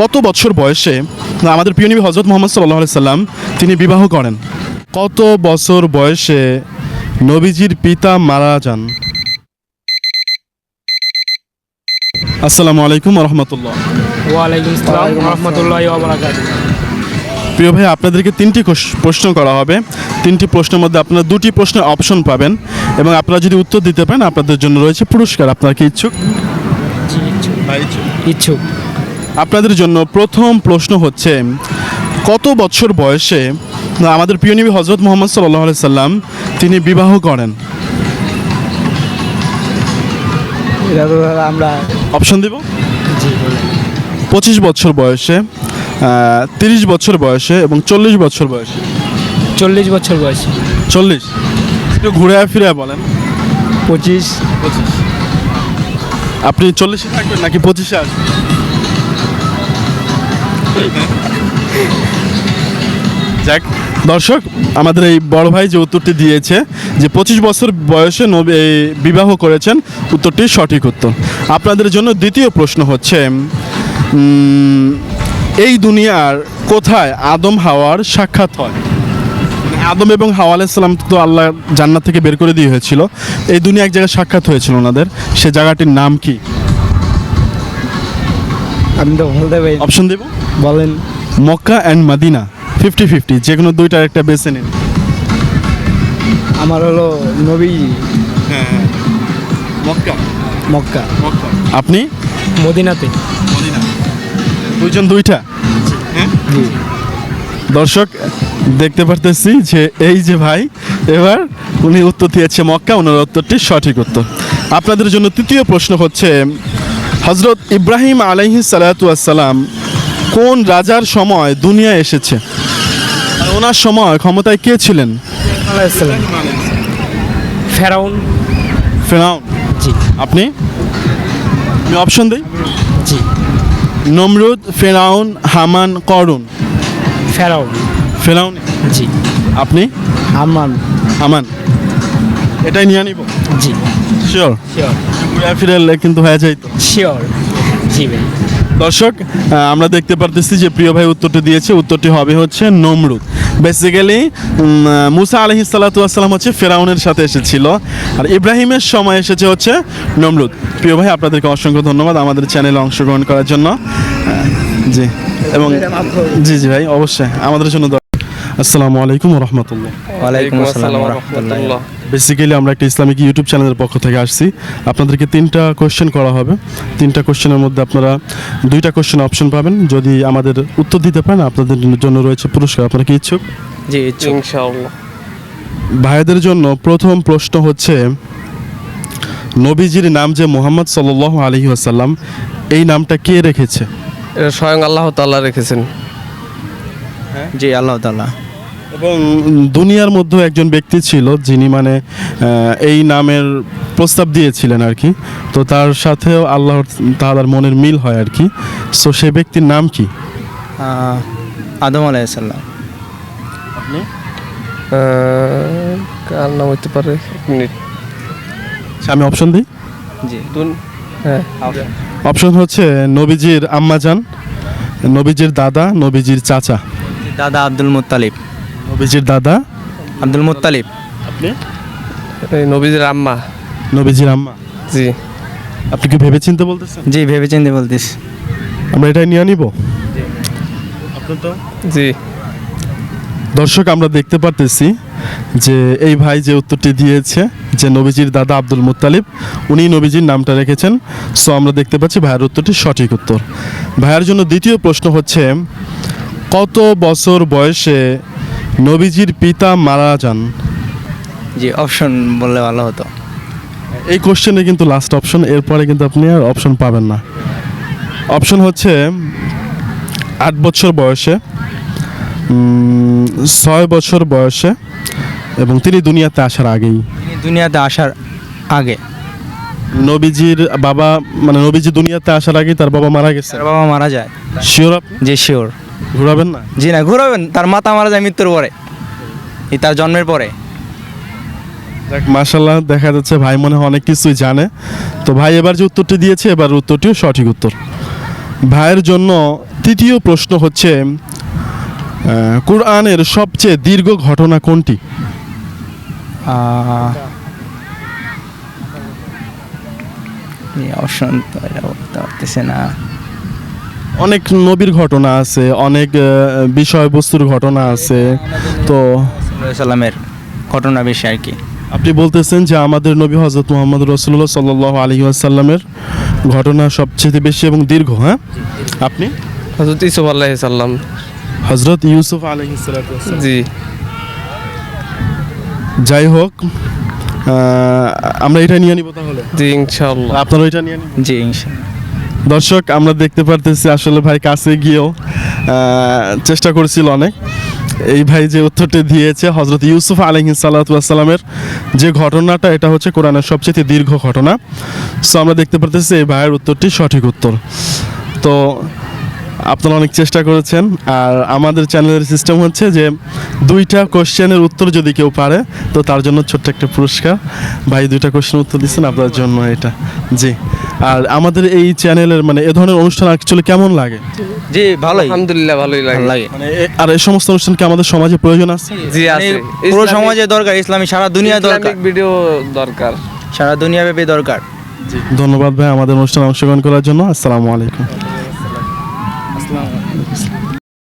কত বছর বয়সে আমাদের প্রিয় নবী হজরত মোহাম্মদ সাল্লাহ সাল্লাম তিনি বিবাহ করেন? কত বছর বয়সে নবীজির পিতা মারা যান? আসসালামু আলাইকুম রহমতুল্লাহ। ওয়ালাইকুম আসসালাম রহমতুল্লাহ প্রিয় ভাই আপনাদেরকে তিনটি প্রশ্ন করা হবে। তিনটি প্রশ্নের মধ্যে আপনারা দুটি প্রশ্নের অপশন পাবেন এবং আপনারা যদি উত্তর দিতে পারেন আপনাদের জন্য রয়েছে পুরস্কার। আপনার কি ইচ্ছুক। ইচ্ছুক। আপনাদের জন্য প্রথম প্রশ্ন হচ্ছে কত বছর বয়সে আমাদের প্রিয় নবী হজরত মোহাম্মদ সাল্লাহ সাল্লাম তিনি বিবাহ করেন? আমরা অপশন দেব? পঁচিশ বছর বয়সে তিরিশ বছর বয়সে এবং চল্লিশ বছর বয়সে। চল্লিশ বছর বয়সে। চল্লিশ। একটু ঘুরে ফিরে বলেন। পঁচিশ। আপনি চল্লিশে থাকবেন নাকি পঁচিশে আসবেন? যাক, দর্শক, আমাদের এই বড় ভাই যে উত্তরটি দিয়েছে যে পঁচিশ বছর বয়সে বিবাহ করেছেন, উত্তরটি সঠিক উত্তর। আপনাদের জন্য দ্বিতীয় প্রশ্ন হচ্ছে এই দুনিয়ার কোথায় আদম হাওয়ার সাক্ষাৎ হয়? আদম এবং হাওয়া আলাইসাল্লাম তো আল্লাহ জান্নাত থেকে বের করে দিয়ে হয়েছিল। এই দুনিয়া এক জায়গায় সাক্ষাৎ হয়েছিল ওনাদের। সে জায়গাটির নাম কি? আমি তো বলতে পারি অপশন দেব? বলেন। Mecca and Medina fifty fifty যে কোনো দুইটার একটা বেছে নিন। আমার হলো নবী। মক্কা? মক্কা। মক্কা। আপনি? মদিনাতে। দুইজন দুইটা? জি। দর্শক দেখতে পারতেছি যে এই যে ভাই এবার উনি উত্তর দিয়েছে মক্কা ওনার উত্তরটি সঠিক উত্তর। আপনাদের জন্য তৃতীয় প্রশ্ন হচ্ছে হজরত ইব্রাহিম আলাইহি সালাতাম কোন রাজার সময় দুনিয়া এসেছে? আর ওনার সময় ক্ষমতায় কে ছিলেন? ফেরাউন। জি। আপনি? আমি অপশন দিই? জি। নমরুদ ফেরাউন হামান করুন। ফেরাউন। ফেরাউন। জি। আপনি? হামান। হামান। এটাই নিয়ে নিব জি। শিওর শিওর ঘুরে ফিরে কিন্তু হয়ে যাইতো শিওর জি ভাই। দর্শক আমরা দেখতে পারতেছি যে প্রিয় ভাই উত্তরটি দিয়েছে। উত্তরটি হবে হচ্ছে নমরুদ। বেসিক্যালি মুসা আলহি সাল্লাতাম হচ্ছে ফেরাউনের সাথে এসেছিল। আর ইব্রাহিমের সময় এসেছে হচ্ছে নমরুদ। প্রিয় ভাই আপনাদেরকে অসংখ্য ধন্যবাদ আমাদের চ্যানেলে অংশগ্রহণ করার জন্য। জি। এবং জি জি ভাই অবশ্যই। আমাদের জন্য আসসালামু আলাইকুম রহমতুল্লাহ ওয়ালাইকুম আসসালাম রহমতুল্লাহ বেসিক্যালি আমরা একটা ইসলামিক ইউটিউব চ্যানেলের পক্ষ থেকে আসছি। আপনাদেরকে তিনটা কোশ্চেন করা হবে। তিনটা কোশ্চেনের মধ্যে আপনারা দুইটা কোশ্চেন অপশন পাবেন। যদি আমাদের উত্তর দিতে পারেন আপনাদের জন্য রয়েছে পুরস্কার। আপনারা কি ইচ্ছুক? জি ইচ্ছুক। ইনশাআল্লাহ। ভাইদের জন্য প্রথম প্রশ্ন হচ্ছে নবীজির নাম যে মোহাম্মদ সাল আলহি আসাল্লাম এই নামটা কে রেখেছে? স্বয়ং আল্লাহ তাআলা রেখেছেন। জি আল্লাহ তাআলা। এবং দুনিয়ার মধ্যে একজন ব্যক্তি ছিল যিনি মানে এই নামের প্রস্তাব দিয়েছিলেন আর কি। তো তার সাথেও আল্লাহর তাআলার মনের মিল হয় আর কি। সো সে ব্যক্তির নাম কি? আদম আলাইসাল্লাম আহ, কার নাম হইতে পারে? এক মিনিট। আচ্ছা, আমি অপশন দিই? জি। দুন হ্যাঁ। অপশন হচ্ছে নবীজির আম্মাজান নবীজির দাদা নবীজির চাচা। দাদা আব্দুল মুত্তালিব। নবীজির দাদা? Abdul Muttalib. আপনি? এই নবীদের আম্মা। নবীজির আম্মা? জি। আপনি কি ভেবে চিনতে বলতেছেন? জি ভেবে চিনতে বলতিস আমরা এটাই নিয়ে নিব? আপনি তো? জি। দর্শক আমরা দেখতে পারতেছি যে এই ভাই যে উত্তরটি দিয়েছে যে নবীজির দাদা আব্দুল মুত্তালিব উনি নবীজির নামটা রেখেছেন। সো আমরা দেখতে পাচ্ছি ভাইয়ের উত্তরটি সঠিক উত্তর। ভাইয়ের জন্য দ্বিতীয় প্রশ্ন হচ্ছে কত বছর বয়সে নবীজির পিতা মারা যান। জি অপশন বললে ভালো হতো। এই কোশ্চেনে কিন্তু লাস্ট অপশন এরপরে কিন্তু আপনি আর অপশন পাবেন না। অপশন হচ্ছে আট বছর বয়সে ছয় বছর বয়সে এবং তিনি দুনিয়াতে আসার আগেই। দুনিয়াতে আসার আগে। নবীজির বাবা মানে নবীজি দুনিয়াতে আসার আগেই তার বাবা মারা গেছে। বাবা মারা যায়। শিওর যে শিওর ঘুরাবেন না? জি না ঘুরাবেন। তার মারা যায় মৃত্যুর পরে। এই তার জন্মের পরে। দেখ মাশাল্লাহ দেখা যাচ্ছে ভাই মনে হয় অনেক কিছুই জানে। তো ভাই এবার যে উত্তরটি দিয়েছে এবার উত্তরটিও সঠিক উত্তর। ভাইয়ের জন্য তৃতীয় প্রশ্ন হচ্ছে কোরআনের সবচেয়ে দীর্ঘ ঘটনা কোনটি? অপশন তো এটা বলতে পারতেছে না। অনেক নবীর ঘটনা আছে অনেক বিষয়বস্তুর ঘটনা আছে তো সাল্লামের ঘটনা বেশি আর কি। আপনি বলতেছেন যে আমাদের নবী হজরত মোহাম্মদ রসুল্লাহ সাল্লাহ আলী আসাল্লামের ঘটনা সবচেয়ে বেশি এবং দীর্ঘ হ্যাঁ? আপনি? হজরত ইসুফ আল্লাহ সাল্লাম। হজরত ইউসুফ আলহ জি। যাই হোক আমরা এটা নিয়ে নিব তাহলে। জি ইনশাআল্লাহ। আপনারা এটা নিয়ে নিব জি ইনশাল্লাহ দর্শক, আমরা দেখতে পারতেছি আসলে ভাই কাছে গিয়েও চেষ্টা করেছিল অনেক। এই ভাই যে উত্তরটি দিয়েছে হজরত ইউসুফ আলহি সাল্লাতামের যে ঘটনাটা, এটা হচ্ছে কোরআনের সবচেয়ে দীর্ঘ ঘটনা। সো আমরা দেখতে পারতেছি এই ভাইয়ের উত্তরটি সঠিক উত্তর। তো, আপনারা অনেক চেষ্টা করেছেন, আর আমাদের চ্যানেলের সিস্টেম হচ্ছে যে দুইটা কোশ্চেনের উত্তর যদি কেউ পারে, তো তার জন্য ছোট্ট একটা পুরস্কার। ভাই, দুইটা কোশ্চেন উত্তর দিচ্ছেন আপনার জন্য এটা। জি। আর আমাদের এই চ্যানেলের মানে এ ধরনের অনুষ্ঠান অ্যাকচুয়ালি কেমন লাগে? জি ভালোই। আলহামদুলিল্লাহ ভালোই লাগে। ভালো লাগে। মানে এ- আর এই সমস্ত অনুষ্ঠান কি আমাদের সমাজে প্রয়োজন আছে? জি মানে আছে। পুরো সমাজে দরকার ইসলামী সারা দুনিয়া দরকার। ইসলামিক ভিডিও দরকার। সারা দুনিয়া ব্যাপী দরকার। ধন্যবাদ ভাই আমাদের অনুষ্ঠানে অংশগ্রহণ করার জন্য। আসসালামু আলাইকুম।